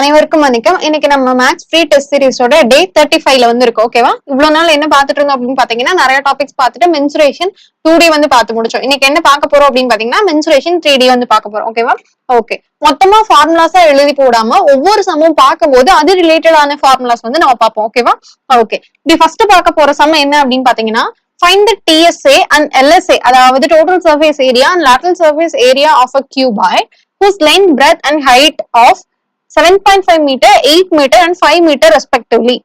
அனைவருக்கும் வணக்கம். இன்னைக்கு நம்ம மேக்ஸ் ஃப்ரீ டெஸ்ட் சீரிஸோட டே தேர்ட்டி ஃபைவ்ல வந்து இருக்கோம் ஓகேவா இவ்வளவு நாள் என்ன பாத்துட்டு இருந்தோம் அப்படின்னு பாத்தீங்கன்னா நிறைய டாபிக்ஸ் பார்த்துட்டு மென்சுரேஷன் டூ டி வந்து பார்த்து முடிச்சோம். இன்னைக்கு என்ன பார்க்க போறோம் அப்படின்னு பாத்தீங்கன்னா மென்சுரேஷன் த்ரீ டி வந்து பார்க்க போறோம் ஓகேவா ஓகே மொத்தமா ஃபார்முலாஸா எழுதி போடாம ஒவ்வொரு சம்மும் பார்க்கும்போது அது ரிலேட்டடான ஃபார்முலாஸ் வந்து நம்ம பார்ப்போம் ஓகேவா ஓகே இப்படி ஃபர்ஸ்ட் பார்க்க போற சமம் என்ன அப்படின்னு பாத்தீங்கன்னா find the TSA and LSA அதாவது total surface area and lateral surface area of a cuboid whose length, breadth and height of 7.5 meter, 8 meter and 5 meter respectively.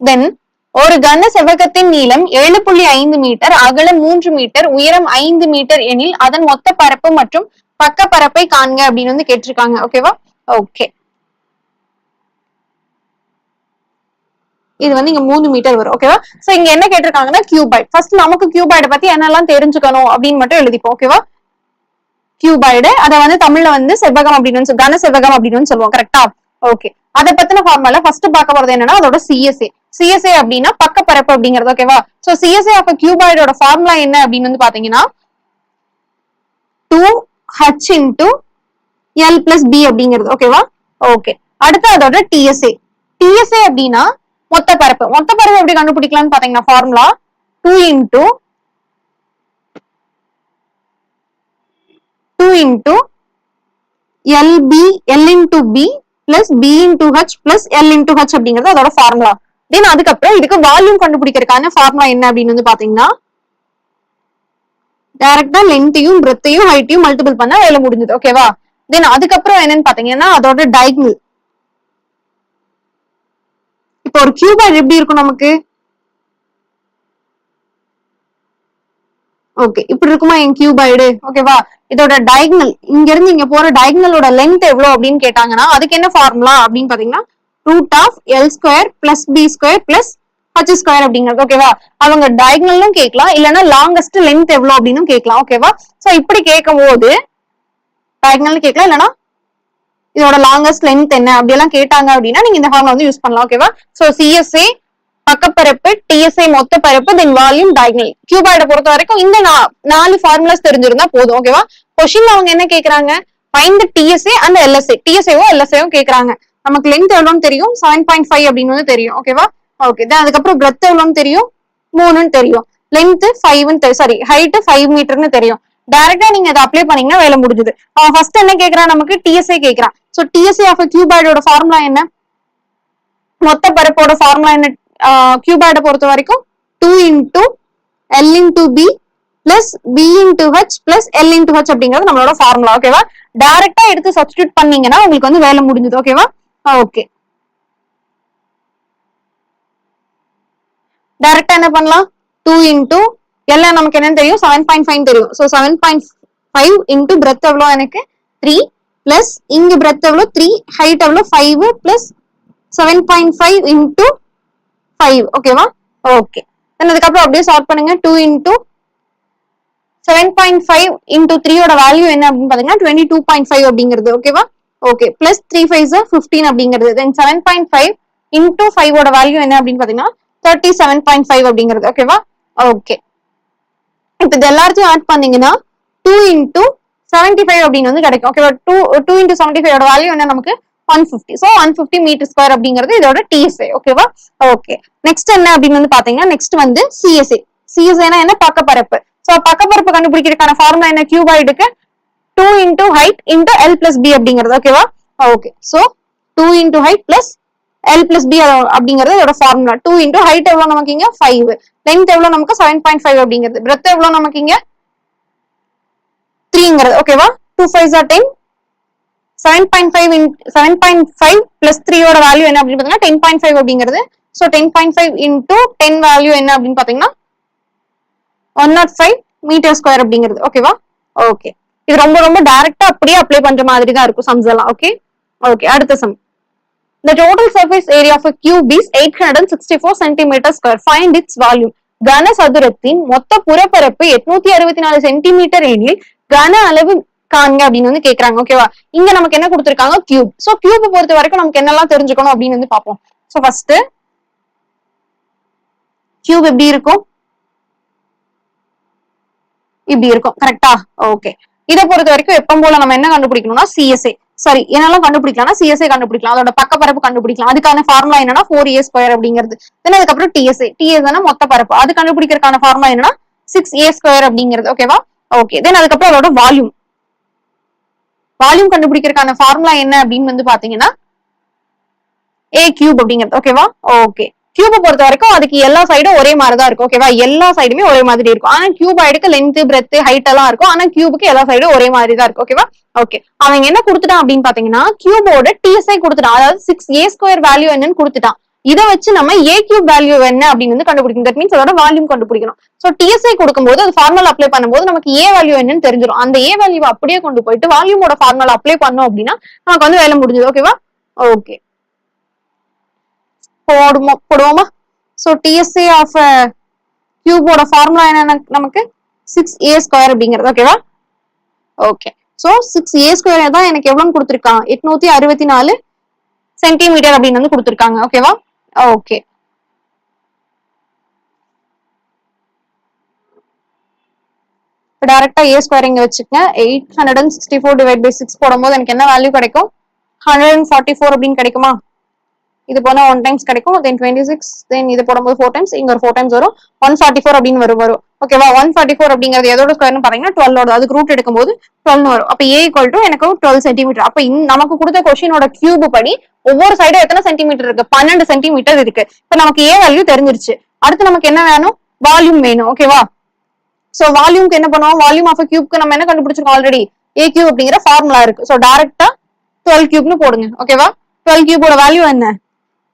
Then ஒரு கன செவ்வகத்தின் நீளம் ஏழு புள்ளி ஐந்து மீட்டர் அகலம் மூன்று மீட்டர் உயரம் ஐந்து மீட்டர் எனில் அதன் மொத்த பரப்பு மற்றும் பக்க பரப்பை காண்க அப்படின்னு வந்து கேட்டிருக்காங்க. ஓகேவா ஓகே இது வந்து இங்க மூணு மீட்டர் வரும். ஓகேவா சோ இங்க என்ன கேட்டிருக்காங்கன்னா கியூபாய்ட் ஃபர்ஸ்ட் நமக்கு கியூபாய்டை பத்தி என்னெல்லாம் தெரிஞ்சுக்கணும் அப்படின்னு மட்டும் எழுதிப்போம். ஓகேவா கியூபாய்டு அதை வந்து தமிழ்ல வந்து செவ்வகம் அப்படின்னு கன செவ்வகம் அப்படின்னு சொல்லுவோம் கரெக்டா ஓகே அதை பத்தின ஃபார்முலா ஃபர்ஸ்ட் பார்க்க போறது என்னன்னா அதோட சிஎஸ்ஏ சிஎஸ்ஏ அப்படின்னா பக்கப்பரப்பு அப்படிங்கிறது ஓகேவா சோ சிஎஸ்ஏ ஆஃப் கியூபாய்டோட ஃபார்முலா என்ன அப்படின்னு வந்து பாத்தீங்கன்னா two H into L plus B அப்படிங்கிறது ஓகேவா ஓகே அடுத்து அதோட டிஎஸ்ஏ டிஎஸ்ஏ அப்படின்னா மொத்த பரப்பு மொத்த பரப்பு எப்படி கண்டுபிடிக்கலாம்னு பாத்தீங்கன்னா formula two into two into L B L into B plus B into H plus L into H அப்படிங்கிறது அதோட ஃபார்முலா தென் அதுக்கப்புறம் இதுக்கு வால்யூம் கண்டுபிடிக்கிறதுக்கான ஃபார்முலா என்ன அப்படின்னு வந்து பாத்தீங்கன்னா டைரக்டா லென்த்தையும் பிரெத்தையும் ஹைட்டையும் மல்டிபிள் பண்ணா வேலை முடிஞ்சது ஓகேவா தென் அதுக்கப்புறம் என்னன்னு பாத்தீங்கன்னா அதோட டயக்னல் இப்போ ஒரு கியூபாய்டு எப்படி இருக்கும் நமக்கு? ஓகே இப்படி இருக்குமா? என் கியூபாய்டு ஓகேவா இதோட டயக்னல் இங்க இருந்து இங்க போற டயக்னலோட லென்த் எவ்வளவு அப்படின்னு கேட்டாங்கன்னா அதுக்கு என்ன ஃபார்முலா அப்படின்னு பாத்தீங்கன்னா root of L square plus B square plus H square அப்படிங்கிறது. ஓகேவா அவங்க டயக்னலும் கேட்கலாம். இல்லைன்னா லாங்கஸ்ட் லென்த் எவ்வளவு அப்படின்னு கேட்கலாம். ஓகேவா சோ இப்படி கேட்கும் போது டயக்னல் கேட்கலாம். இல்லைன்னா இதோட லாங்கஸ்ட் லென்த் என்ன? அப்படி எல்லாம் கேட்டாங்க அப்படின்னா நீங்க இந்த ஃபார்முலா வந்து யூஸ் பண்ணலாம். ஓகேவா சோ சிஎஸ்ஏ பக்கப்பரப்பு டிஎஸ்ஐ மொத்த பரப்பு தென் வால்யூம் டயக்னல் கியூபாய்ட பொறுத்த வரைக்கும் இந்த நா- நாலு ஃபார்முலாஸ் தெரிஞ்சிருந்தா போதும் ஓகேவா கொஷின் அவங்க என்ன கேக்குறாங்க? ஃபைண்ட் டிஎஸ்ஏ அண்ட் எல்எஸ்ஏ டிஎஸ்ஏவோ எல்எஸ்ஏவும் கேக்குறாங்க. நமக்கு லென்த் எவ்வளோன்னு தெரியும்? செவன் பாயிண்ட் ஃபைவ் அப்படின்னு வந்து தெரியும் ஓகேவா ஓகே தென் அதுக்கப்புறம் பிரெத் எவ்வளோன்னு தெரியும்? மூணுன்னு தெரியும். லென்த் ஃபைவ்னு சாரி ஹைட் ஃபைவ் மீட்டர்னு தெரியும். டைரக்டா நீங்க அதை அப்ளை பண்ணீங்கன்னா வேலை முடிஞ்சது. அவன் ஃபர்ஸ்ட் என்ன கேக்குறான் நமக்கு? டிஎஸ்ஏ கேக்குறான். சோ டிஎஸ்ஏ ஆஃப் கியூபாய்டோட ஃபார்முலா என்ன? மொத்த பரப்போட ஃபார்முலா என்ன? கியூபாய்டை பொறுத்த வரைக்கும் two into L into B plus B into H plus L into H அப்படிங்கிறது நம்மளோட ஃபார்முலா ஓகேவா டைரக்டா எடுத்து சப்ஸ்டியூட் பண்ணீங்கன்னா உங்களுக்கு வந்து வேலை முடிஞ்சது ஓகேவா ஓகே டைரக்டா என்ன பண்ணலாம்? டூ இன்டூ எல்லாம் நமக்கு என்னன்னு தெரியும்? செவன் பாயிண்ட் ஃபைவ் தெரியும். So seven point five into breadth எவ்வளோ எனக்கு? த்ரீ பிளஸ் இங்க பிரெத் எவ்வளோ? த்ரீ ஹைட் எவ்வளோ? Five plus seven point five into five ஓகேவா ஓகே தென் அதுக்கப்புறம் அப்படியே சால்வ் பண்ணுங்க. Two into seven point five into த்ரீயோட வேல்யூ என்ன அப்படின்னு பாத்தீங்கன்னா டுவெண்ட்டி டூ பாயிண்ட் ஃபைவ் அப்படிங்கிறது ஓகேவா okay plus three five fifteen அப்படிங்கிறது. Then seven point five into ஃபைவோட value என்ன அப்படின்னு பாத்தீங்கன்னா தேர்ட்டி செவன் பாயிண்ட் ஃபைவ் அப்படிங்கிறது ஓகேவா ஓகே இப்போ இது எல்லாத்தையும் ஆட் பண்ணீங்கன்னா டூ இன்டூ செவன்டி ஃபைவ் அப்படின்னு வந்து கிடைக்கும் ஓகேவா டூ டூ இன்டூ செவன்டி ஃபைவோட வேல்யூ என்ன நமக்கு? One fifty so one fifty metre square அப்படிங்கிறது இதோட டிஎஸ்ஏ ஓகேவா ஓகே நெக்ஸ்ட் என்ன அப்படின்னு வந்து பாத்தீங்கன்னா நெக்ஸ்ட் வந்து சிஎஸ்ஏ சிஎஸ்ஏனா என்ன? பக்கப்பரப்பு ஸோ பக்கப்பரப்பு கண்டுபிடிக்கிறதுக்கான ஃபார்முலா என்ன? கியூபாய்டுக்கு two into height into L plus B அப்படிங்கிறது. ஓகேவா okay so two into height plus L plus B அப்படிங்கிறது இதோட ஃபார்முலா டூ இன்டூ ஹைட் எவ்வளவு நமக்கு இங்க? ஃபைவ் லென்த் எவ்வளவு நமக்கு? செவன் பாயிண்ட் ஃபைவ் அப்படிங்கிறது. பிரெத் எவ்வளவு நமக்கு இங்க? த்ரீங்கிறது ஓகேவா two five or ten seven point five seven point five plus த்ரீயோட வேல்யூ என்ன அப்படின்னு பாத்தீங்கன்னா டென் பாயிண்ட் ஃபைவ் அப்படிங்கிறது. So ten point five into ten value என்ன அப்படின்னு பாத்தீங்கன்னா one nought five metre square அப்படிங்கிறது. ஓகேவா ஓகே இது ரொம்ப ரொம்ப டைரக்டா அப்படியே அப்ளை பண்ற மாதிரி தான் இருக்கும் சம்ஸ் எல்லாம். ஓகே ஓகே அடுத்த sum The total surface area of a cube is 864 centimeter square. Find its volume. கன சதுரத்தின் மொத்த புறப்பரப்பு எட்நூத்தி அறுபத்தி நாலு சென்டிமீட்டர் எனில் கன அளவு காண்க அப்படின்னு வந்து கேக்குறாங்க ஓகேவா இங்க நமக்கு என்ன கொடுத்துருக்காங்க? கியூப் சோ கியூப் பொறுத்த வரைக்கும் நமக்கு என்னெல்லாம் தெரிஞ்சுக்கணும் அப்படின்னு வந்து பார்ப்போம். சோ ஃபர்ஸ்ட் கியூப் எப்படி இருக்கும்? இப்படி இருக்கும். கரெக்டா ஓகே இதை பொறுத்த வரைக்கும் எப்பவும் போல நம்ம என்ன கண்டுபிடிக்கணும்னா சிஎஸ்ஏ சாரி என்னெல்லாம் கண்டுபிடிக்கலாம்னா சிஎஸ்ஐ கண்டுபிடிக்கலாம். அதோட பரப்பு கண்டுபிடிக்கலாம். அதுக்கான ஃபார்முலா என்னன்னா ஃபோர் ஏ ஸ்கொயர் அப்படிங்கிறது. தென் அதுக்கப்புறம் டிஎஸ்ஏ டிஎஸ்னா மொத்த பரப்பு. அது கண்டுபிடிக்கிறதுக்கான ஃபார்முலா என்னன்னா சிக்ஸ் ஏ ஸ்கொயர் அப்படிங்கிறது. ஓகேவா ஓகே தென் அதுக்கப்புறம் அதோட வால்யூம் வால்யூம் கண்டுபிடிக்கிறதுக்கான ஃபார்முலா என்ன அப்படின்னு வந்து பாத்தீங்கன்னா ஏ கியூப் அப்படிங்கிறது. ஓகேவா ஓகே கியூபை பொறுத்த வரைக்கும் அதுக்கு எல்லா சைடும் ஒரே மாதிரி தான் இருக்கும் ஓகேவா எல்லா சைடுமே ஒரே மாதிரி இருக்கும். ஆனா கியூபாய்டுக்கு லென்த் பிரெத் ஹைட் எல்லாம் இருக்கும். ஆனா கியூபுக்கு எல்லா சைடும் ஒரே மாதிரி தான் இருக்கும் ஓகேவா ஓகே அவன் என்ன கொடுத்துட்டான் அப்படின்னு பாத்தீங்கன்னா கியூபோட டிஎஸ்ஐ கொடுத்துட்டான். அதாவது சிக்ஸ் ஏ ஸ்கொயர் வேல்யூ என்னன்னு கொடுத்துட்டான். இதை வச்சு நம்ம ஏ கியூப் வேல்யூ என்ன அப்படின்னு வந்து கண்டுபிடிக்கணும். தட் மீன்ஸ் அதோட வால்யூம் கண்டுபிடிக்கணும். சோ டிஎஸ்ஐ கொடுக்கும்போது அது ஃபார்முலா அப்ளை பண்ணும்போது நமக்கு ஏ வேல்யூ என்னன்னு தெரிஞ்சிடும் அந்த ஏ வேல்யூ அப்படியே கொண்டு போயிட்டு வால்யூமோட ஃபார்முலா அப்ளை பண்ணோம் அப்படின்னா நமக்கு வந்து வேலை முடிஞ்சது. ஓகேவா ஓகே போடுமோ? போடுவோமா? ஸோ டிஎஸ்ஏ ஆஃப் கியூபோட ஃபார்முலா என்ன நமக்கு? சிக்ஸ் ஏ ஸ்கொயர் அப்படிங்கிறது. ஓகேவா okay so six A square தான் எனக்கு எவ்வளோன்னு கொடுத்துருக்கான்? எட்நூத்தி அறுபத்தி நாலு சென்டிமீட்டர் அப்படின்னு வந்து கொடுத்துருக்காங்க. ஓகேவா ஓகே. இப்போ டேரக்டா ஏ ஸ்கொயர் இங்க வச்சுக்கங்க. Eight hundred and sixty four divide by six போடும்போது எனக்கு என்ன வேல்யூ கிடைக்கும்? ஹண்ட்ரட் அண்ட் ஃபார்ட்டி ஃபோர் அப்படின்னு கிடைக்குமா? இது போனால் ஒன் டைம்ஸ் கிடைக்கும் தென் டுவெண்ட்டி சிக்ஸ் தென் இது போடும்போது ஃபோர் டைம்ஸ் இங்கே ஒரு ஃபோர் டைம்ஸ் வரும். ஒன் ஃபார்ட்டி ஃபோர் அப்படின்னு வரும் வரும். ஓகேவா ஒன் ஃபார்ட்டி ஃபோர் அப்படிங்கிறது எதோட ஸ்கொயர்னு பார்த்தீங்கன்னா டுவெல்லோட அதுக்கு ரூட் எடுக்கும்போது டுவெல் வரும். அப்போ ஏ ஈக்குவல் டு எனக்கு டுவெல் சென்டிமீட்டர் அப்போ நமக்கு கொடுத்த கொஸ்டினோட கியூப் படி ஒவ்வொரு சைடும் எத்தனை சென்டிமீட்டர் இருக்கு? பன்னெண்டு சென்டிமீட்டர் இருக்கு. இப்போ நமக்கு ஏ வேல்யூ தெரிஞ்சிருச்சு. அடுத்து நமக்கு என்ன வேணும்? வால்யூம் வேணும். ஓகேவா ஸோ வால்யூம்க்கு என்ன பண்ணுவோம்? வால்யூம் ஆஃப் கியூப்க்கு நம்ம என்ன கண்டுபிடிச்சிருக்கோம் ஆல்ரெடி ஏ கியூப் அப்படிங்கிற ஃபார்முலா இருக்கு. ஸோ டேரக்டா டுவெல் கியூப்னு போடுங்க. ஓகேவா டுவெல் கியூபோட வேல்யூ என்ன?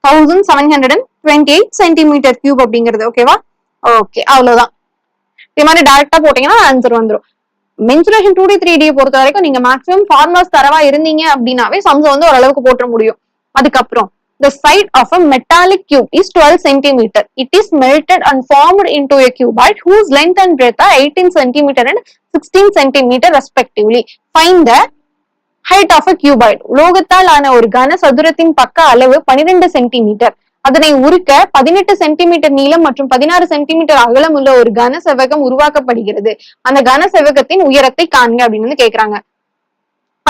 Thousand seven hundred and twenty eight centimetre cube அப்படிங்கிறது ஓகேவா ஓகே அவ்வளவுதான் இதே மாதிரி டைரக்டா போட்டீங்கன்னா ஆன்சர் வந்துரும் mensuration two D three D பொறுத்த வரைக்கும் நீங்க மேக்ஸிமம் ஃபார்மர்ஸ் தரவா இருந்தீங்க அப்படின்னாவே சம்ஸ் வந்து ஓரளவுக்கு போட்ட முடியும் அதுக்கப்புறம் the side of a metallic cube is 12 centimeter. It is melted and formed into a cuboid whose length and breadth are 18 centimeter and 16 centimeter respectively. Find the height of a cuboid உலோகத்தால் ஆன ஒரு கன சதுரத்தின் பக்க அளவு 12 centimetre அதனை உருக்க பதினெட்டு centimetre நீளம் மற்றும் பதினாறு சென்டிமீட்டர் அகலம் உள்ள ஒரு கன செவ்வகம் உருவாக்கப்படுகிறது. அந்த கன செவ்வகத்தின் உயரத்தை காண்க அப்படின்னு வந்து கேக்குறாங்க.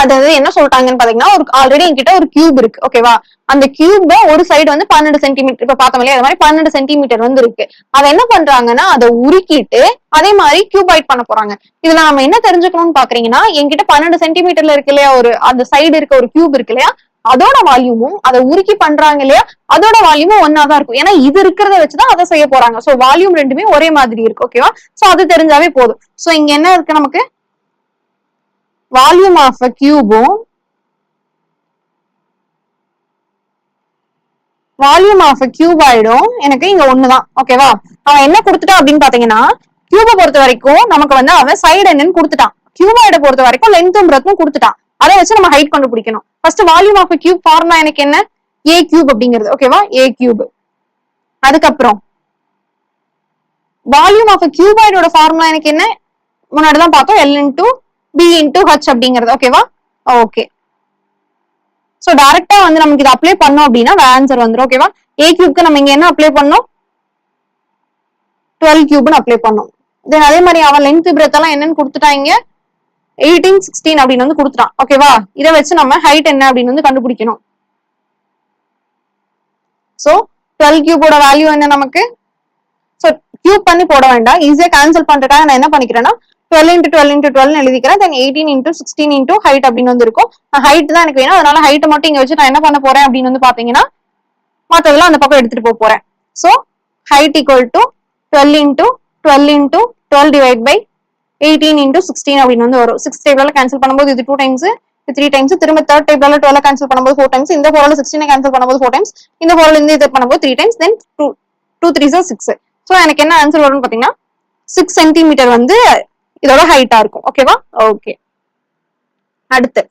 அதாவது என்ன சொல்றாங்கன்னு பாத்தீங்கன்னா ஒரு ஆல்ரெடி என்கிட்ட ஒரு கியூப் இருக்கு. ஓகேவா அந்த கியூப்ல ஒரு சைடு வந்து பன்னெண்டு சென்டிமீட்டர் இப்ப பார்த்தோம் இல்லையா? அது மாதிரி பன்னெண்டு சென்டிமீட்டர் வந்து இருக்கு. அதை என்ன பண்றாங்கன்னா அதை உருக்கிட்டு அதே மாதிரி கியூபைட் பண்ண போறாங்க. இதுல நம்ம என்ன தெரிஞ்சுக்கணும்னு பாக்குறீங்கன்னா என்கிட்ட பன்னெண்டு சென்டிமீட்டர்ல இருக்கு இல்லையா? ஒரு அந்த சைடு இருக்க ஒரு கியூப் இருக்கு இல்லையா? அதோட வால்யூமும் அதை உருக்கி பண்றாங்க இல்லையா? அதோட வால்யூமும் ஒன்னா தான் இருக்கும். ஏன்னா இது இருக்கிறத வச்சுதான் அதை செய்ய போறாங்க. சோ வால்யூம் ரெண்டுமே ஒரே மாதிரி இருக்கு. ஓகேவா சோ அது தெரிஞ்சாவே போதும். சோ இங்க என்ன இருக்கு நமக்கு? வால்யூம் ஆஃப் அ கியூபும் வால்யூம் ஆஃப் அ கியூபாய்டும் எனக்கு இங்க ஒண்ணுதான். ஓகேவா அவன் என்ன கொடுத்துட்டான் அப்படின்னு பாத்தீங்கன்னா கியூபை பொறுத்த வரைக்கும் நமக்கு வந்து அவன் சைடு என்னன்னு கொடுத்துட்டான். கியூபாய்டை பொறுத்த வரைக்கும் லென்த்தும் பிரத்தும் கொடுத்துட்டான். அதை வச்சு நம்ம ஹைட் கண்டுபிடிக்கணும். First volume of cube formula எனக்கு என்ன? ஏ கியூப் அப்படிங்கிறது. ஓகேவா ஏ கியூப் அதுக்கப்புறம் வால்யூம் ஆஃப் கியூபாய்டோட ஃபார்முலா எனக்கு என்ன? முன்னாடி தான் பார்த்தோம் L into B into H அப்படிங்கிறது ஓகேவா ஓகே சோ டைரக்டா வந்து நமக்கு இதை அப்ளை பண்ணோம் அப்படின்னா ஆன்சர் வந்துரும் ஓகேவா ஏ கியூப்க்கு நம்ம இங்க என்ன அப்ளை பண்ணோம்? டுவெல் கியூப்னு அப்ளை பண்ணோம். தென் அதே மாதிரி அவன் லென்த் பிரெத் எல்லாம் என்னன்னு கொடுத்துட்டாங்க? எயிட்டீன் சிக்ஸ்டீன் அப்படின்னு வந்து கொடுத்துட்டான் ஓகேவா இதை வச்சு நம்ம ஹைட் என்ன அப்படின்னு வந்து கண்டுபிடிக்கணும். சோ டுவெல் கியூபோட வேல்யூ என்ன நமக்கு? சோ கியூப் பண்ணி போட வேண்டாம். ஈஸியா கேன்சல் பண்றதுக்காக நான் என்ன பண்ணிக்கிறேன்னா twelve into twelve into twelve எழுதிக்கிறேன். Then eighteen into sixteen into height அப்படின்னு வந்து இருக்கும். ஹைட் தான் எனக்கு வேணும். அதனால ஹைட் மட்டும் இங்க வச்சு நான் என்ன பண்ண போறேன் அப்படின்னு வந்து பாத்தீங்கன்னா மற்றதெல்லாம் அந்த பக்கம் எடுத்துட்டு போக போறேன். So height equal to twelve into twelve into twelve divide by eighteen into sixteen அப்படின்னு வந்து வரும். சிக்ஸ் டேபிளால கேன்சல் பண்ணும்போது இது டூ டைம்ஸ் த்ரீ டைம்ஸ் திரும்ப தேர்ட் டேபிளால டுவெல் கேன்சல் பண்ணும்போது ஃபோர் டைம்ஸ் இந்த ஃபோரில் சிக்ஸ்டீன் கேன்சல் பண்ணும்போது ஃபோர் டைம்ஸ் இந்த ஃபோரில் இருந்து இது பண்ணும்போது three times then two two three sir six so எனக்கு என்ன ஆன்சர் வரும்னு பாத்தீங்கன்னா சிக்ஸ் சென்டிமீட்டர் வந்து இதோட ஹைட்டா இருக்கும். ஓகேவா ஓகே அடுத்து.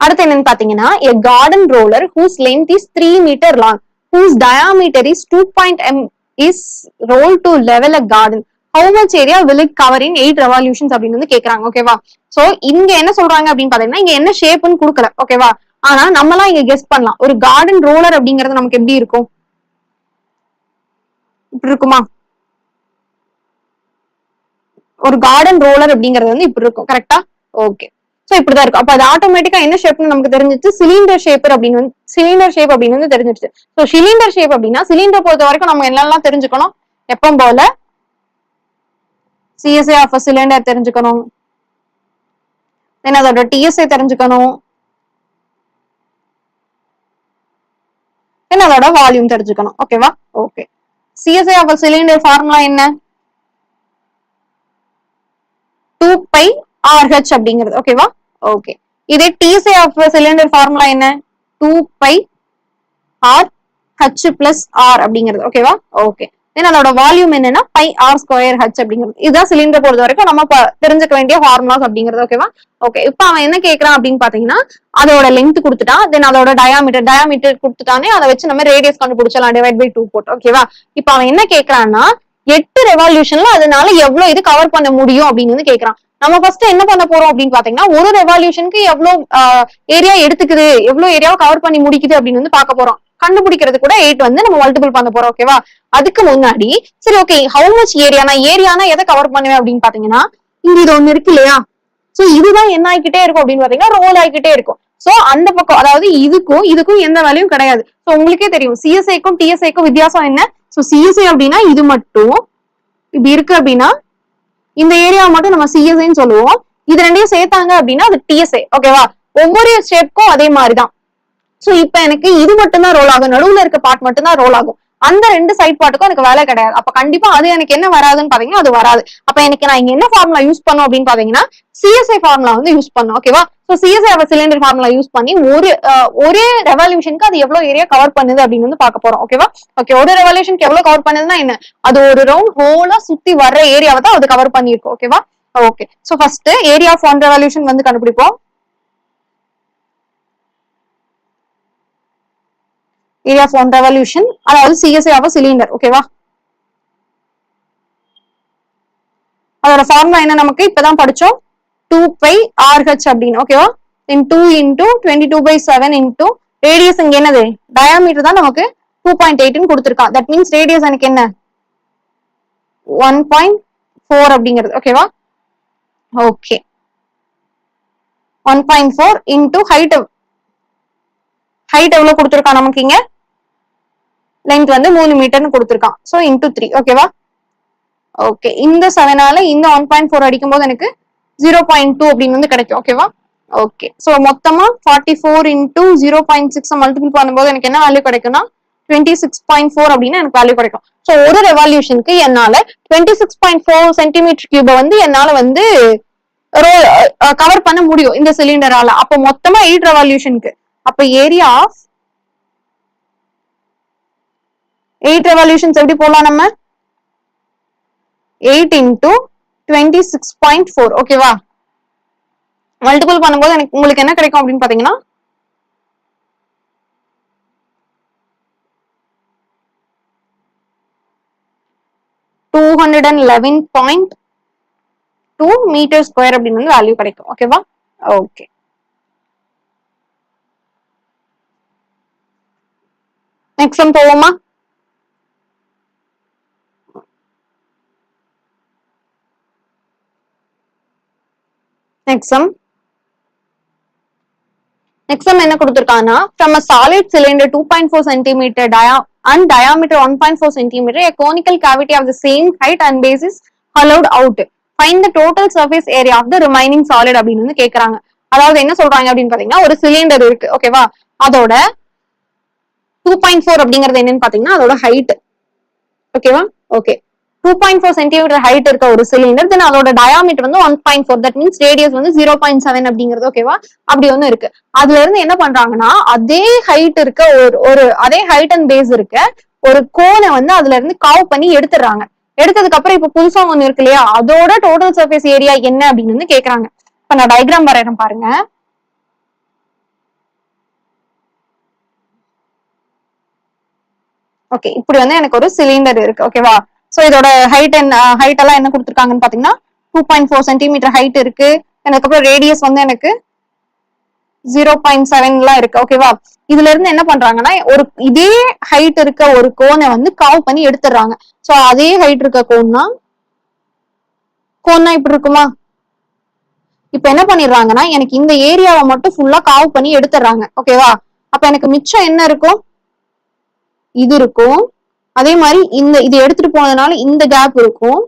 அடுத்து என்னன்னு பாத்தீங்கன்னா a garden roller whose length is three metre long whose diameter is two point M is roll to level a garden how much area will it cover in eight revolutions அப்படின்னு வந்து கேக்குறாங்க. ஓகேவா so இங்க என்ன சொல்றாங்க அப்படின்னு பாத்தீங்கன்னா இங்க என்ன ஷேப்னு கொடுக்கல. ஓகேவா ஆனா நம்மளாம் இங்க கெஸ் பண்ணலாம். ஒரு கார்டன் ரோலர் அப்படிங்கறது நமக்கு எப்படி இருக்கும்? இப்படி இருக்குமா? ஒரு கார்டன் ரோலர் அப்படிங்கிறது வந்து இப்படி இருக்கும். கரெக்டா ஓகே சோ இப்படிதான் இருக்கும். அப்ப அது ஆட்டோமேட்டிக்கா என்ன ஷேப்னு நமக்கு தெரிஞ்சிச்சு? சிலிண்டர் ஷேப் அப்படின்னு வந்து சிலிண்டர் ஷேப் அப்படின்னு வந்து தெரிஞ்சிருச்சு. சோ சிலிண்டர் ஷேப் அப்படின்னா சிலிண்டர் பொறுத்த வரைக்கும் நம்ம என்னெல்லாம் தெரிஞ்சுக்கணும்? எப்பவும் போல சிஎஸ்ஏ ஆஃப் சிலிண்டர் தெரிஞ்சுக்கணும். தென் அதோட டிஎஸ்ஏ தெரிஞ்சுக்கணும். தென் அதோட வால்யூம் தெரிஞ்சுக்கணும். ஓகேவா okay CSA of cylinder formula என்ன டூ பை ஆர்ஹெச் அப்படிங்கிறது. ஓகேவா ஓகே இதே டிசி ஆஃப் சிலிண்டர் ஃபார்முலா என்ன? Two pi r h plus r அப்படிங்கிறது. ஓகேவா ஓகே தென் அதோட வால்யூம் என்னன்னா பை ஆர் ஸ்கொயர் ஹச் அப்படிங்கிறது. இதுதான் சிலிண்டர் பொறுத்த வரைக்கும் நம்ம தெரிஞ்சுக்க வேண்டிய ஃபார்முலாஸ் அப்படிங்கிறது. ஓகேவா ஓகே இப்போ அவன் என்ன கேட்கறான் அப்படின்னு பாத்தீங்கன்னா அதோட லென்த் கொடுத்துட்டான். தென் அதோட டயாமீட்டர் டயாமீட்டர் கொடுத்துட்டானே அதை வச்சு நம்ம ரேடியஸ் கண்டுபிடிச்சலாம். டிவைட் பை டூ போட்டு. ஓகேவா இப்போ அவன் என்ன கேட்கறான்னா எட்டு ரெவல்யூஷன்ல அதனால எவ்வளவு இது கவர் பண்ண முடியும் அப்படின்னு வந்து கேக்குறான். நம்ம ஃபர்ஸ்ட் என்ன பண்ண போறோம் அப்படின்னு பாத்தீங்கன்னா ஒரு ரெவல்யூஷனுக்கு எவ்வளவு ஏரியா எடுத்துக்குது எவ்வளவு ஏரியாவை கவர் பண்ணி முடிக்குது அப்படின்னு வந்து பார்க்க போறோம். கண்டுபிடிக்கிறது கூட எயிட் வந்து நம்ம மல்டிபிள் பண்ண போறோம் ஓகேவா அதுக்கு முன்னாடி சரி ஓகே ஹவு மச் ஏரியானா ஏரியானா எதை கவர் பண்ணுவேன் அப்படின்னு பாத்தீங்கன்னா இங்க இது ஒண்ணு இருக்கு இல்லையா? சோ இதுதான் என்ன ஆகிக்கிட்டே இருக்கும் அப்படின்னு பாத்தீங்கன்னா ரோல் ஆகிக்கிட்டே இருக்கும். சோ அந்த பக்கம் அதாவது இதுக்கும் இதுக்கும் எந்த வேலையும் கிடையாது. சோ உங்களுக்கே தெரியும் சிஎஸ்ஐக்கும் டிஎஸ்ஐக்கும் வித்தியாசம் என்ன? சோ சிஎஸ்ஐ அப்படின்னா இது மட்டும் இப்படி இருக்கு அப்படின்னா இந்த ஏரியாவை மட்டும் நம்ம சிஎஸ்ஐன்னு சொல்லுவோம். இது ரெண்டையும் சேர்த்தாங்க அப்படின்னா அது டிஎஸ்ஏ ஓகேவா ஒவ்வொரு ஸ்டேட்க்கும் அதே மாதிரிதான். சோ இப்ப எனக்கு இது மட்டும் தான் ரோல் ஆகும். நடுவுல இருக்க பார்ட் மட்டும் தான் ரோல் ஆகும். அந்த ரெண்டு சைட் பாட்டுக்கும் எனக்கு வேலை கிடையாது. அப்ப கண்டிப்பா அது எனக்கு என்ன வராதுன்னு பாத்தீங்கன்னா அது வராது. அப்ப எனக்கு நான் இங்க என்ன ஃபார்முலா யூஸ் பண்ணும் அப்படின்னு பாத்தீங்கன்னா சிஎஸ்ஐ ஃபார்முலா வந்து யூஸ் பண்ணும் ஓகேவா so CSI cylinder formula use பண்ணி ஒரு ஒரே ரெவல்யூஷனுக்கு அது எவ்வளவு ஏரியா கவர் பண்ணுது அப்படின்னு வந்து பார்க்க போறோம் ஓகேவா ஓகே ஒரு ரெவல்யூஷனுக்கு எவ்வளவு கவர் பண்ணுதுன்னா என்ன? அது ஒரு ரவுண்ட் ஹோலா சுத்தி வர்ற ஏரியாவை தான் அது கவர் பண்ணிருக்கும் ஓகேவா okay so first area of one revolution வந்து கண்டுபிடிப்போம். ஏரியா ஆஃப் ஒன் ரெவல்யூஷன் அதாவது சிஎஸ்ஐ ஆஃப் சிலிண்டர் ஓகேவா அதோட ஃபார்முலா என்ன நமக்கு? இப்பதான் படிச்சோம். டூ பை ஆர்ஹெச் அப்படின்னு ஓகேவா then two into twenty two by seven into radius இங்க என்னது? டயாமீட்டர் தான் நமக்கு டூ பாயிண்ட் எயிட்னு கொடுத்துருக்கான் தட் மீன்ஸ் ரேடியஸ் எனக்கு என்ன? ஒன் பாயிண்ட் ஃபோர் அப்படிங்கிறது ஓகேவா okay one point four into height height எவ்வளவு கொடுத்துருக்கான் நமக்கு இங்க? லென்த் வந்து மூணு மீட்டர்னு கொடுத்துருக்கான். ஸோ இன்டூ த்ரீ ஓகேவா ஓகே இந்த செவனால இந்த ஒன் பாயிண்ட் ஃபோர் அடிக்கும் போது எனக்கு ஜீரோ பாயிண்ட் டூ அப்படின்னு வந்து கிடைக்கும். ஓகேவா ஓகே ஸோ மொத்தமா forty four into zero point six multiple பண்ணும்போது எனக்கு என்ன வேல்யூ கிடைக்கும்னா டுவெண்ட்டி சிக்ஸ் பாயிண்ட் ஃபோர் அப்படின்னு எனக்கு வேல்யூ கிடைக்கும். ஸோ ஒரு ரெவல்யூஷனுக்கு என்னால twenty six point four centimetre கியூபை வந்து என்னால வந்து கவர் பண்ண முடியும் இந்த சிலிண்டரால அப்போ மொத்தமா எயிட் ரெவல்யூஷனுக்கு அப்ப ஏரியா ஆஃப் எயிட் ரெவல்யூஷன்ஸ் எப்படி போலாம் நம்ம? Eight into twenty six point four ஓகேவா மல்டிபிள் பண்ணும்போது எனக்கு உங்களுக்கு என்ன கிடைக்கும் அப்படின்னு பாத்தீங்கன்னா two hundred and eleven point two metre square அப்படின்னு வந்து வேல்யூ கிடைக்கும். ஓகேவா ஓகே நெக்ஸ்ட் போவோமா? நெக்ஸ்ட் நெக்ஸ்ட் என்ன கொடுத்திருக்காங்கன்னா from a solid cylinder two point four centimetre dia and diameter one point four centimetre a conical cavity of the same height and base is hollowed out. Find the total surface area of the remaining அப்படின்னு வந்து கேக்குறாங்க. அதாவது என்ன சொல்றாங்க அப்படின்னு பாத்தீங்கன்னா ஒரு cylinder இருக்கு ஓகேவா அதோட டூ பாயிண்ட் ஃபோர் அப்படிங்கறது என்னன்னு பாத்தீங்கன்னா அதோட ஹைட் ஓகேவா okay two point four centimetre height இருக்க ஒரு சிலிண்டர் தென் அதோட டயாமீட்டர் வந்து one point four that means radius வந்து ஜீரோ பாயிண்ட் செவன் அப்படிங்கிறது ஓகேவா அப்படி ஒன்று இருக்கு. அதுல இருந்து என்ன பண்றாங்கன்னா அதே ஹைட் இருக்க ஒரு ஒரு அதே ஹைட் அண்ட் பேஸ் இருக்க ஒரு கோனை வந்து அதுல இருந்து காவ் பண்ணி எடுத்துடுறாங்க. எடுத்ததுக்கு அப்புறம் இப்ப புதுசா ஒண்ணு இருக்கு இல்லையா? அதோட டோட்டல் சர்ஃபேஸ் ஏரியா என்ன அப்படின்னு வந்து கேக்குறாங்க. இப்ப நான் டயக்ராம் வரையறேன் பாருங்க. ஓகே இப்படி வந்து எனக்கு ஒரு சிலிண்டர் இருக்கு ஓகேவா ஸோ இதோட ஹைட் ஹைட் எல்லாம் என்ன கொடுத்துருக்காங்கன்னு பாத்தீங்கன்னா two point four centimetre height இருக்கு. அதுக்கப்புறம் ரேடியஸ் வந்து எனக்கு ஜீரோ பாயிண்ட் செவன்லாம் இருக்கு. ஓகேவா இதுல இருந்து என்ன பண்றாங்கன்னா ஒரு இதே ஹைட் இருக்க ஒரு கோனை வந்து காவ் பண்ணி எடுத்துடுறாங்க. சோ அதே ஹைட் இருக்க கோன்னா கோன்னா இப்படி இருக்குமா? இப்ப என்ன பண்ணிடுறாங்கன்னா எனக்கு இந்த ஏரியாவை மட்டும் ஃபுல்லா காவ் பண்ணி எடுத்துடுறாங்க. ஓகேவா அப்ப எனக்கு மிச்சம் என்ன இருக்கும்? இது இருக்கும். அதே மாதிரி இந்த இது எடுத்துட்டு போனதுனால இந்த கேப் இருக்கும்.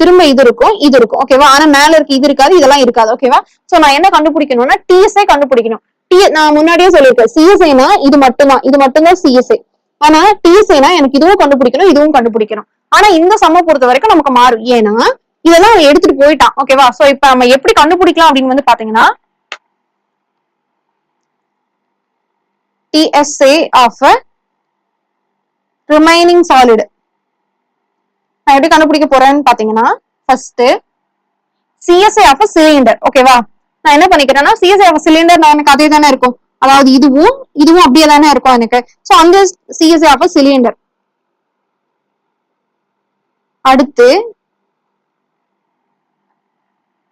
திரும்ப இது இருக்கும் இது இருக்கும். ஓகேவா ஆனா மேல இருக்கு இது இருக்காது இதெல்லாம் இருக்காது. ஓகேவா சோ நான் என்ன கண்டுபிடிக்கணும்னா டிஎஸ்ஐ கண்டுபிடிக்கணும். டி நான் முன்னாடியே சொல்லியிருக்கேன். சிஎஸ்ஐனா இது மட்டும்தான். இது மட்டும்தான் சிஎஸ்ஐ ஆனா டிஎஸ்ஐனா எனக்கு இதுவும் கண்டுபிடிக்கணும் இதுவும் கண்டுபிடிக்கணும். ஆனா இந்த சம பொறுத்த வரைக்கும் நமக்கு மாறும். ஏன்னா இதெல்லாம் எடுத்துட்டு போயிட்டான். ஓகேவா சோ இப்ப நம்ம எப்படி கண்டுபிடிக்கலாம் அப்படின்னு வந்து பாத்தீங்கன்னா டிஎஸ்ஏ ஆஃப் ரிமைனிங் சாலிடு நான் எப்படி கண்டுபிடிக்க போறேன்னு பாத்தீங்கன்னா ஃபர்ஸ்ட் சிஎஸ்ஐ ஆஃப் சிலிண்டர் ஓகேவா நான் என்ன பண்ணிக்கிறேன்னா சிஎஸ்ஐ ஆஃப் சிலிண்டர் நான் எனக்கு அதே தானே இருக்கும். அதாவது இதுவும் இதுவும் அப்படியே தானே இருக்கும் எனக்கு. ஸோ அந்த சிஎஸ்ஐ ஆஃப் சிலிண்டர் அடுத்து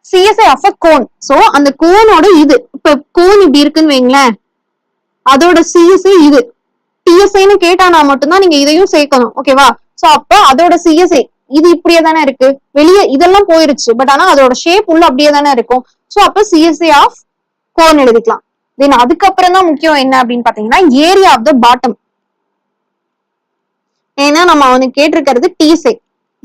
சிஎஸ்ஐ ஆஃப் கோன் ஸோ அந்த கோனோட இது. இப்ப கோன் இப்படி இருக்குன்னு வைங்களேன். அதோட சிஎஸ்ஐ இது. டிஎஸ்ஐன்னு கேட்டானா மட்டும்தான் நீங்க இதையும் சேர்க்கணும். ஓகேவா சோ அப்ப அதோட சிஎஸ்ஐ இது இப்படியே தானே இருக்கு? வெளியே இதெல்லாம் போயிருச்சு. பட் ஆனா அதோட ஷேப் உள்ள அப்படியே தானே இருக்கும். சோ அப்ப சிஎஸ்ஐ ஆஃப் கோன் எழுதிக்கலாம். தென் அதுக்கப்புறம் தான் முக்கியம் என்ன அப்படின்னு பாத்தீங்கன்னா ஏரியா ஆஃப் த பாட்டம் ஏன்னா நம்ம அவனுக்கு கேட்டிருக்கிறது டிஎஸ்ஐ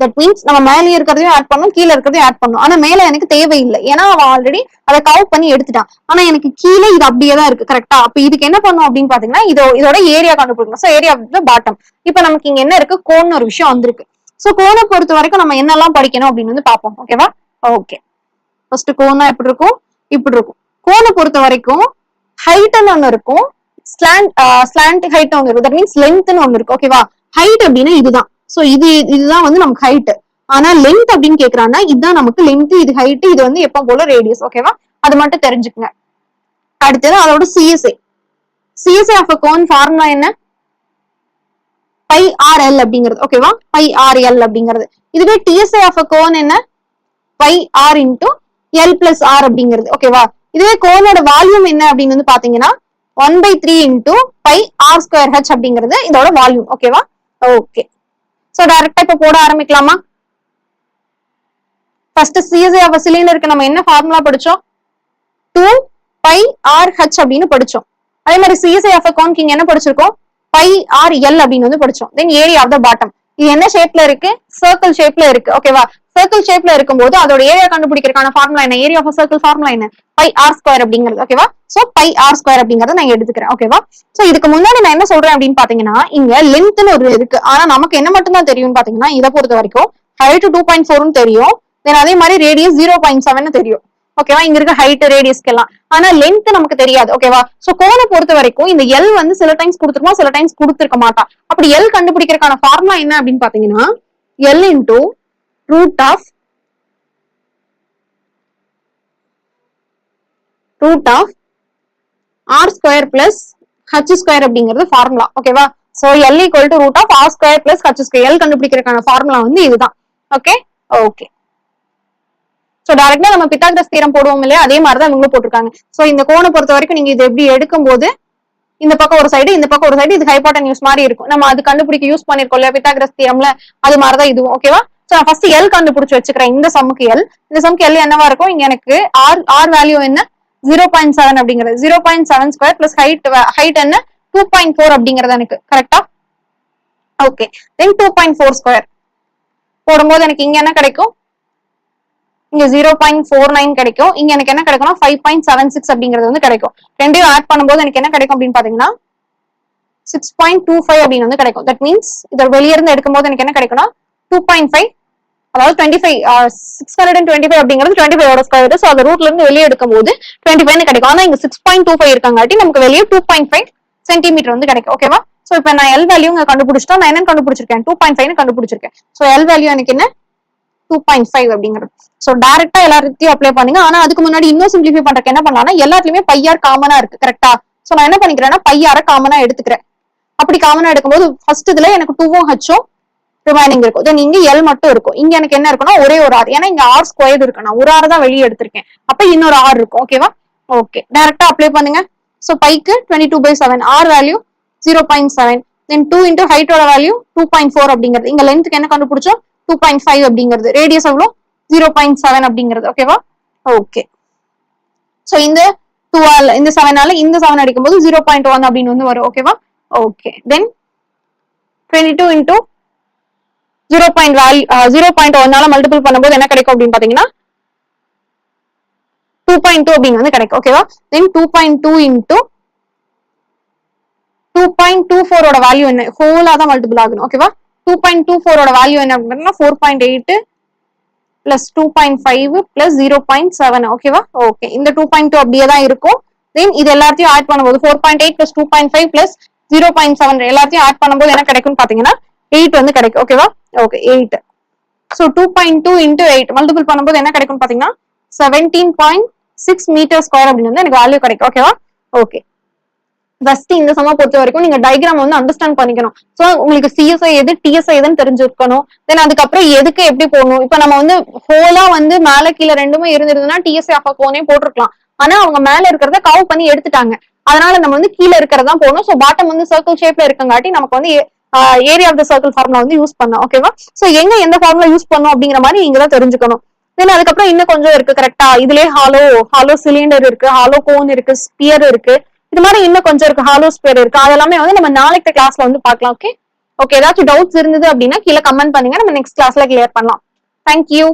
தட் மீன்ஸ் நம்ம மேலே இருக்கிறதையும் ஆட் பண்ணும் கீழே இருக்கிறதையும் ஆட் பண்ணும் ஆனா மேல எனக்கு தேவையில்லை. ஏன்னா அவன் ஆல்ரெடி அதை கவுட் பண்ணி எடுத்துட்டான் ஆனா எனக்கு கீழே இது அப்படியே தான் இருக்கு கரெக்டா அப்ப இதுக்கு என்ன பண்ணும் அப்படின்னு பாத்தீங்கன்னா இதோ இதோட ஏரியா கண்டுபிடிக்கணும். சோ ஏரியா பாட்டம் இப்ப நமக்கு இங்க என்ன இருக்கு? கோன்னு ஒரு விஷயம் வந்திருக்கு. சோ கோனை பொறுத்த வரைக்கும் நம்ம என்னெல்லாம் படிக்கணும் அப்படின்னு வந்து பார்ப்போம். ஓகேவா ஓகே ஃபர்ஸ்ட் கோனா எப்படி இருக்கும்? இப்படி இருக்கும். கோனை பொறுத்த வரைக்கும் ஹைட்னு ஒண்ணு இருக்கும். ஸ்லாண்ட் ஸ்லாண்ட் ஹைட் ஒன்று இருக்கும். தட் மீன்ஸ் லென்த்னு ஒன்று இருக்கு ஓகேவா ஹைட் அப்படின்னா இதுதான். சோ இது இதுதான் வந்து நமக்கு ஹைட் ஆனா லென்த் அப்படின்னு கேக்குறாங்கன்னா இதுதான் நமக்கு லென்த் இது ஹைட் இது வந்து எப்போ போல ரேடியஸ் ஓகேவா அது மட்டும் தெரிஞ்சுக்கங்க. அடுத்தது அதோட CSI CSI of cone formula என்ன? பை ஆர் எல் அப்படிங்கிறது ஓகேவா பை ஆர் எல் அப்படிங்கிறது. இதுவே டிஎஸ்ஐ ஆஃப் கோன் என்ன? Pi r into l plus r அப்படிங்கிறது ஓகேவா இதுவே கோனோட வால்யூம் என்ன அப்படின்னு வந்து பாத்தீங்கன்னா one by three into pi r square h அப்படிங்கிறது இதோட வால்யூம் ஓகேவா ஓகே சோ டைரக்டா இப்ப போட ஆரம்பிக்கலாமா? ஃபர்ஸ்ட் சிஎஸ்ஐ ஆஃப் சிலிண்டருக்கு நம்ம என்ன ஃபார்முலா படிச்சோம்? டூ பை ஆர் ஹெச் அப்படின்னு படிச்சோம். அதே மாதிரி சிஎஸ்ஐ ஆஃப் அக்கௌண்ட் இங்க என்ன படிச்சிருக்கோம்? பை ஆர் எல் அப்படின்னு வந்து படிச்சோம். Then area of the bottom இது என்ன ஷேப்ல இருக்கு? சர்க்கிள் ஷேப்ல இருக்கு. ஓகேவா சர்க்கிள் ஷேப்ல இருக்கும்போது அதோட ஏரியா கண்டுபிடிக்கிறதுக்கான ஃபார்முலா என்ன? ஏரியா ஆஃப் சர்க்கிள் ஃபார்முலா என்ன? பை ஆர் ஸ்கொயர் அப்படிங்கிறது. ஓகேவா சோ பை ஆர் ஸ்கொயர் அப்படிங்கறத நான் எடுத்துக்கிறேன் ஓகேவா சோ இதுக்கு முன்னாடி நான் என்ன சொல்றேன் அப்படின்னு பாத்தீங்கன்னா இங்க லென்த்னு ஒரு இருக்கு. ஆனா நமக்கு என்ன மட்டும் தான் தெரியும்னு பாத்தீங்கன்னா இதை பொறுத்த வரைக்கும் ஹைட் டூ பாயிண்ட் ஃபோர்னு தெரியும். தென் அதே மாதிரி ரேடியஸ் ஜீரோ பாயிண்ட் செவன் தெரியும். ஓகேவா இங்க இருக்க ஹைட் ரேடியஸ்க்கு எல்லாம் ஆனா லென்த் நமக்கு தெரியாது ஓகேவா சோ கோனை பொறுத்த வரைக்கும் இந்த எல் வந்து சில டைம்ஸ் கொடுத்துருமா சில டைம்ஸ் கொடுத்துருக்க மாட்டான் அப்படி எல் கண்டுபிடிக்கிறதுக்கான ஃபார்முலா என்ன அப்படின்னு பாத்தீங்கன்னா l into root of root of r square plus h square அப்படிங்கிறது ஃபார்முலா ஓகேவா so l equal to root of r square plus h square l கண்டுபிடிக்கிறதுக்கான formula வந்து இதுதான். ஓகே ஓகே சோ டைரக்டா நம்ம பித்தாகிரஸ் தீரம் போடுவோம் இல்லையா? அதே மாதிரி தான் இவங்களும் போட்டிருக்காங்க. சோ இந்த கோணை பொறுத்த வரைக்கும் நீங்க இது எப்படி எடுக்கும்போது இந்த பக்கம் ஒரு சைடு இந்த பக்கம் ஒரு சைடு இது ஹைபாட்டன் யூஸ் மாதிரி இருக்கும். நம்ம அது கண்டுபிடிக்க யூஸ் பண்ணிருக்கோம் இல்லையா? பித்தாகிரஸ் தீரம்ல அது மாதிரிதான் இதுவும். ஓகேவா சோ நான் ஃபர்ஸ்ட் எல் கண்டுபிடிச்சு வச்சுக்கிறேன். இந்த சமுக்கு எல் இந்த சமுக்கு எல் என்னவா இருக்கும்? இங்க எனக்கு ஆர் ஆர் வேல்யூ என்ன? ஜீரோ பாயிண்ட் செவன் அப்படிங்கிறது. Zero point seven square plus height height என்ன? டூ பாயிண்ட் ஃபோர் அப்படிங்கிறது எனக்கு கரெக்டா okay then two point four square போடும்போது எனக்கு இங்க என்ன கிடைக்கும்? இங்க ஜீரோ பாயிண்ட் ஃபோர் நைன் கிடைக்கும். இங்க எனக்கு என்ன கிடைக்கும்னா ஃபைவ் பாயிண்ட் செவன் சிக்ஸ் அப்படிங்கிறது வந்து கிடைக்கும். ரெண்டையும் ஆட் பண்ணும்போது எனக்கு என்ன கிடைக்கும் அப்படின்னு பாத்தீங்கன்னா சிக்ஸ் பாயிண்ட் டூ ஃபைவ் அப்படின்னு வந்து கிடைக்கும். தட் மீன்ஸ் இதை வெளியே இருந்து எடுக்கும்போது எனக்கு என்ன கிடைக்கும்னா டூ பாயிண்ட் ஃபைவ் அதாவது twenty five six hundred and twenty five அப்படிங்கிறது டுவெண்ட்டி ஃபைவ் ஸ்கொயர் ஸோ அந்த ரூட்ல இருந்து வெளியே எடுக்கும்போது டுவெண்ட்டி ஃபைவ் கிடைக்கும். ஆனா இங்க சிக்ஸ் பாயிண்ட் டூ ஃபைவ் இருக்காங்காட்டி நமக்கு வெளியே டூ பாயிண்ட் ஃபைவ் சென்டிமீட்டர் வந்து கிடைக்கும். ஓகேவா சோ இப்போ நான் எல் வேல்யூ கண்டுபிடிச்சிட்டா நான் என்ன கண்டுபிடிச்சிருக்கேன்? டூ பாயிண்ட் ஃபைவ் கண்டுபிடிச்சிருக்கேன். ஸோ எல் வேல்யூ எனக்கு என்ன? டூ பாயிண்ட் ஃபைவ் அப்படிங்கிறது. சோ டேரக்டா எல்லாத்தையும் அப்ளை பண்ணுங்க. ஆனா அதுக்கு முன்னாடி இன்னும் சிம்பிளிஃபை பண்றதுக்கு என்ன பண்ணலாம்னா எல்லாத்துலயுமே பையார் காமனா இருக்கு. கரெக்டா ஸோ நான் என்ன பண்ணிக்கிறேன்னா பையார காமனா எடுத்துக்கிறேன். அப்படி காமனா எடுக்கும்போது ஃபர்ஸ்ட் இதுல எனக்கு டூவும் ஹச்சும் ரிமைனிங் இருக்கும். தென் இங்க எல் மட்டும் இருக்கும். இங்க எனக்கு என்ன இருக்குன்னா ஒரே ஒரு ஆர் ஏன்னா இங்க ஆர் ஸ்கொயர் இருக்கு. நான் ஒரு ஆறு தான் வெளியே எடுத்திருக்கேன். அப்ப இன்னொரு ஆர் இருக்கும். ஓகேவா ஓகே டைரக்டா அப்ளை பண்ணுங்க. So bike twenty two by seven r value zero point seven then two into ஹைட்டோட value two point four அப்படிங்கிறது. இங்க லென்த்துக்கு என்ன கண்டுபிடிச்சோம்? டூ பாயிண்ட் ஃபைவ் அப்படிங்கிறது. ரேடியஸ் எவ்வளோ? ஜீரோ பாயிண்ட் செவன் அப்படிங்கிறது. ஓகேவா ஓகே சோ இந்த டூ ஆல் இந்த செவனால இந்த செவன் அடிக்கும் போது ஜீரோ பாயிண்ட் ஒன் அப்படின்னு வந்து வரும். ஓகேவா okay then twenty two into zero point value zero point ஒன்னால மல்டிபிள் பண்ணும்போது என்ன கிடைக்கும் அப்படின்னு பாத்தீங்கன்னா டூ பாயிண்ட் டூ அப்படின்னு வந்து கிடைக்கும் ஓகேவா then two point two into two point two ஃபோரோட வேல்யூ என்ன? ஹோலா தான் மல்டிபிள் ஆகணும் ஓகேவா டூ பாயிண்ட் டூ ஃபோரோட வேல்யூ என்ன அப்படின்னா four point eight plus two point five plus zero point seven ஓகேவா ஓகே இந்த டூ பாயிண்ட் டூ அப்படியே தான் இருக்கும். தென் இது எல்லாத்தையும் ஆட் பண்ணும்போது four point eight plus two point five plus zero point seven எல்லாத்தையும் ஆட் பண்ணும்போது என்ன கிடைக்கும்னு பாத்தீங்கன்னா எயிட் வந்து கிடைக்கும். ஓகேவா okay eight so two point two into eight multiple பண்ணும்போது என்ன கிடைக்கும்னு பார்த்தீங்கன்னா seventeen point six metre square அப்படின்னு வந்து எனக்கு வேல்யூ கிடைக்கும். ஓகேவா ஓகே ஃபர்ஸ்ட் இந்த சம பொறுத்த வரைக்கும் நீங்க டயக்ராம் வந்து அண்டர்ஸ்டாண்ட் பண்ணிக்கணும். ஸோ உங்களுக்கு சிஎஸ்ஐ எது டிஎஸ்ஐ எதுன்னு தெரிஞ்சிருக்கணும். தென் அதுக்கப்புறம் எதுக்கு எப்படி போகணும் இப்போ நம்ம வந்து ஹோலா வந்து மேல கீழே ரெண்டுமே இருந்திருந்ததுன்னா டிஎஸ்ஐ அப்பா போனே போட்டிருக்கலாம். ஆனா அவங்க மேல இருக்கிறத கவு பண்ணி எடுத்துட்டாங்க. அதனால நம்ம வந்து கீழே இருக்கிறதா போகணும் ஸோ பாட்டம் வந்து சர்க்கிள் ஷேப்ல இருக்கங்காட்டி நமக்கு வந்து area of the circle formula வந்து யூஸ் பண்ணோம் ஓகேவா சோ எங்க எந்த ஃபார்முலா யூஸ் பண்ணோம் அப்படிங்கிற மாதிரி நீங்க தான் தெரிஞ்சுக்கணும். தென் அதுக்கப்புறம் இன்னும் கொஞ்சம் இருக்கு கரெக்டா இதுலயே ஹாலோ ஹாலோ சிலிண்டர் இருக்கு ஹாலோ கோன் இருக்கு ஸ்பியர் இருக்கு. இது மாதிரி இன்னும் கொஞ்சம் இருக்கு ஹாலோ ஸ்பியர் இருக்கு. அதெல்லாமே வந்து நம்ம நாளைக்கு கிளாஸ்ல வந்து பார்க்கலாம் ஓகே ஓகே ஏதாச்சும் டவுட்ஸ் இருந்தது அப்படின்னா கீழே கமெண்ட் பண்ணுங்க. நம்ம நெக்ஸ்ட் கிளாஸ்ல கிளியர் பண்ணலாம். தேங்க்யூ